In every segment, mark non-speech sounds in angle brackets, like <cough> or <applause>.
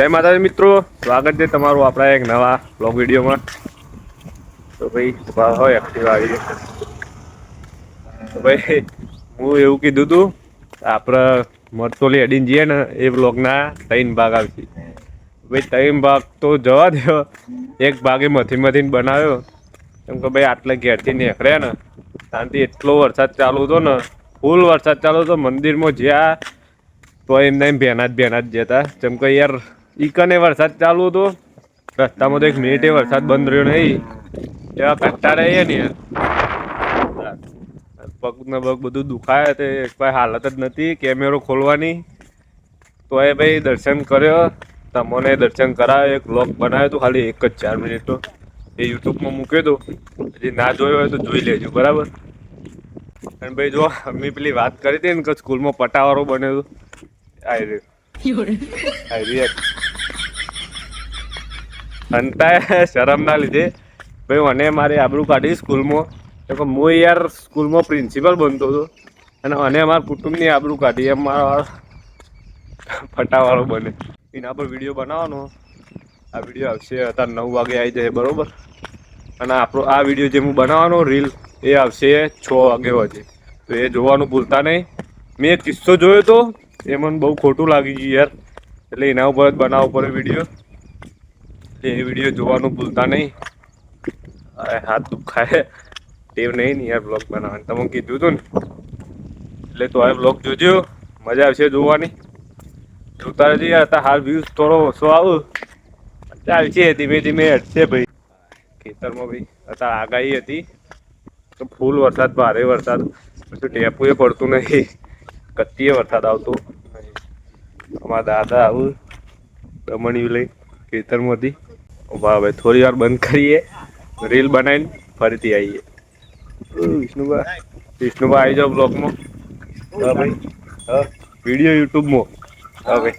જય માતાજી મિત્રો, સ્વાગત છે તમારું આપણા એક નવા બ્લોગ વિડીયોમાં. તો ભાઈ ઊભા હોય એક્ટિવ આવી. તો ભાઈ, હું એવું કીધું તું, આપણે મરચોલી અડીને જઈએ ને, એ બ્લોગના ત્રણ ભાગ આવશે. ભાઈ, ત્રણ ભાગ તો જવા દો એક ભાગે મથી મથીને બનાવ્યો. કેમ કે ભાઈ, આટલે ઘેરથી નીકળ્યા ને, ત્યાંથી એટલો વરસાદ ચાલુ હતો ને ફૂલ વરસાદ ચાલુ હતો, મંદિરમાં જ્યાં તો એમને એમ ભેના જ ભેના જ જતા. જેમ કે યાર ઈકને વરસાદ ચાલુ હતો? રસ્તામાં તો એક મિનિટે વરસાદ બંધ રહ્યો નહીં એવા કંટા રહીએ ને પગ ને પગ બધું દુખાય તે કોઈ હાલત જ નથી કેમેરો ખોલવાની. તો એ ભાઈ દર્શન કર્યો. તમને દર્શન કરાવ્યો એક બ્લોગ બનાવ્યો હતો ખાલી એક જ ચાર મિનિટનો એ યુટ્યુબમાં મૂક્યો હતો. હજી ના જોયો હોય તો જોઈ લેજો બરાબર? અને ભાઈ જો અમે પેલી વાત કરી હતી ને કે સ્કૂલમાં પટાવાળો બન્યો હતો. આઈ રહ્યો. <laughs> આઈ રહ્યો. અંતાએ શરમના લીધે. ભાઈ, મને મારી આબરૂ કાઢી સ્કૂલમાં. કે હું યાર સ્કૂલમાં પ્રિન્સિપલ બનતો હતો. અને મને અમારા કુટુંબની આબરૂ કાઢી. એમ મારા ફટાવાળો બને. એના પર વીડિયો બનાવવાનો. આ વીડિયો આવશે અત્યારે નવ વાગે આવી જાય, બરાબર? અને આપણો આ વીડિયો જે હું બનાવવાનો, રીલ, એ આવશે છ વાગે વચ્ચે તો એ જોવાનું ભૂલતા નહીં. મેં કિસ્સો જોયો તો, એ મને બહુ ખોટું લાગી ગયું યાર. એટલે એના ઉપર જ બનાવવો પડે વીડિયો. એ વીડિયો જોવાનું ભૂલતા નહીં. અરે, હાથ દુખાય. ટેવ નહીં ને યાર બ્લોગ બનાવવાની. તમે કીધું હતું ને. એટલે તો આ બ્લોગ જોજો. મજા આવશે જોવાની. જોતા રહેજો યાર અત્યારે હાલ વ્યૂઝ થોડો ઓછો આવું. ચાલશે ધીમે ધીમે હટશે ભાઈ. ખેતરમાં ભાઈ, અત્યારે આગાહી હતી. તો ફૂલ વરસાદ, ભારે વરસાદ. પછી ટેપુએ પડતું નહીં. કત્તીએ વરસાદ આવતો. અમારા દાદા આવું દમણ્યું લઈ. ખેતરમાંથી. ઊભા હવે થોડી વાર બંધ કરીએ. રીલ બનાવીને ફરીથી આવીએ. વિષ્ણુભાઈ વિષ્ણુભા આવી જાઓ બ્લોગમાં. હા વીડિયો યુટ્યુબમાં. હા ભાઈ.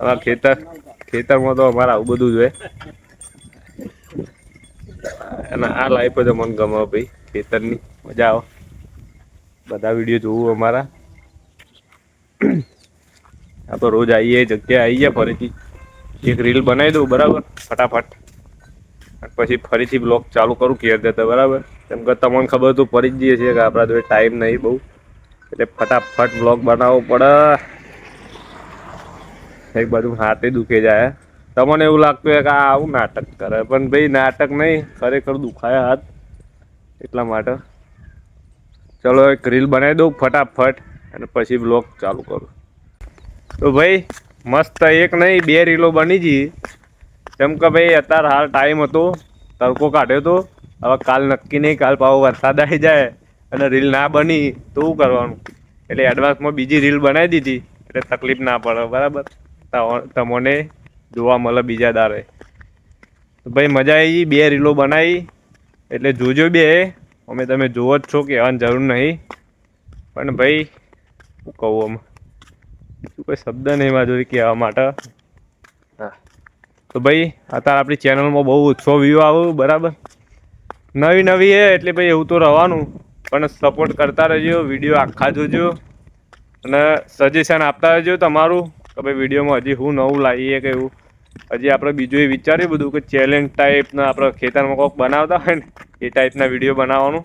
અમારા ખેતર, ખેતરમાં તો અમારે આવું બધું જોઈએ અને આ લાઈફ જ મને ગમે ભાઈ, ખેતરની. મજા આવે. બધા વીડિયો જોવું અમારા. આ તો રોજ આવીએ જગ્યાએ આવીએ ફરીથી. એક રીલ બનાવી દઉં, બરાબર? ફટાફટ. પછી ફરીથી બ્લોગ ચાલુ કરું, ઘેર જતા, બરાબર? કેમ કે તમને ખબર તો પડી જ જઈએ છીએ કે આપણા જોડે ટાઈમ નહીં બહુ. એટલે ફટાફટ બ્લોગ બનાવવો પડે. એક બાજુ હાથે દુખે જાય. તમને એવું લાગતું હોય કે આ આવું નાટક કરે, પણ ભાઈ નાટક નહીં, ખરેખર દુખાય હાથ. એટલા માટે. ચલો એક રીલ બનાવી દઉં, ફટાફટ. અને પછી બ્લોગ ચાલુ કરું. તો ભાઈ મસ્ત એક નહીં, બે રીલો બની ગઈ કેમ કે ભાઈ, અત્યારે હાલ ટાઈમ હતો, તડકો કાઢ્યો તો. હવે કાલ નક્કી નહીં, કાલ પાછો વરસાદ આવી જાય અને રીલ ના બની, તો શું કરવાનું? એટલે એડવાન્સમાં બીજી રીલ બનાવી દીધી, એટલે તકલીફ ના પડે, બરાબર? તમને જોવા મળે બીજા દારે. તો ભાઈ, મજા આવી બે રીલો બનાવી. એટલે જોજો બે, અમે તમે જુઓ જ છો કહેવાની જરૂર નહીં. પણ ભાઈ શું કહું શું કોઈ શબ્દ નહીં મારા જોડે કહેવા માટે. હા. તો ભાઈ અત્યારે આપણી ચેનલમાં બહુ ઓછો વ્યૂ આવું બરાબર? નવી નવી હે એટલે ભાઈ એવું તો રહેવાનું પણ સપોર્ટ કરતા રહેજો વીડિયો આખા જોજો. અને સજેશન આપતા રહેજો તમારું કે ભાઈ વિડીયોમાં હજી હું નવું લાવીએ કે એવું. હજી આપણે બીજું એ વિચાર્યું બધું કે ચેલેન્જ ટાઈપના આપણે ખેતરમાં કોઈક બનાવતા હોય ને એ ટાઈપના વીડિયો બનાવવાનું.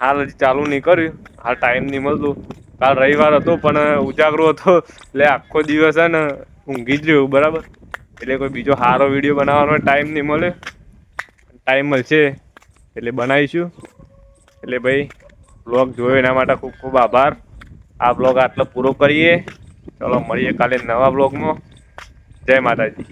હાલ હજી ચાલુ નહીં કર્યું. હાલ ટાઈમ નહીં મળતો. કાલ રવિવાર હતો, પણ ઉજાગરો હતો. એટલે આખો દિવસ છે ને ઊંઘી જ રહ્યું, બરાબર? એટલે કોઈ બીજો સારો વીડિયો બનાવવાનો ટાઈમ નહીં મળે. ટાઈમ મળશે, એટલે બનાવીશું. એટલે ભાઈ બ્લોગ જોયો એના માટે ખૂબ ખૂબ આભાર. આ બ્લોગ આટલો પૂરો કરીએ. ચલો, મળીએ કાલે નવા બ્લોગમાં જય માતાજી.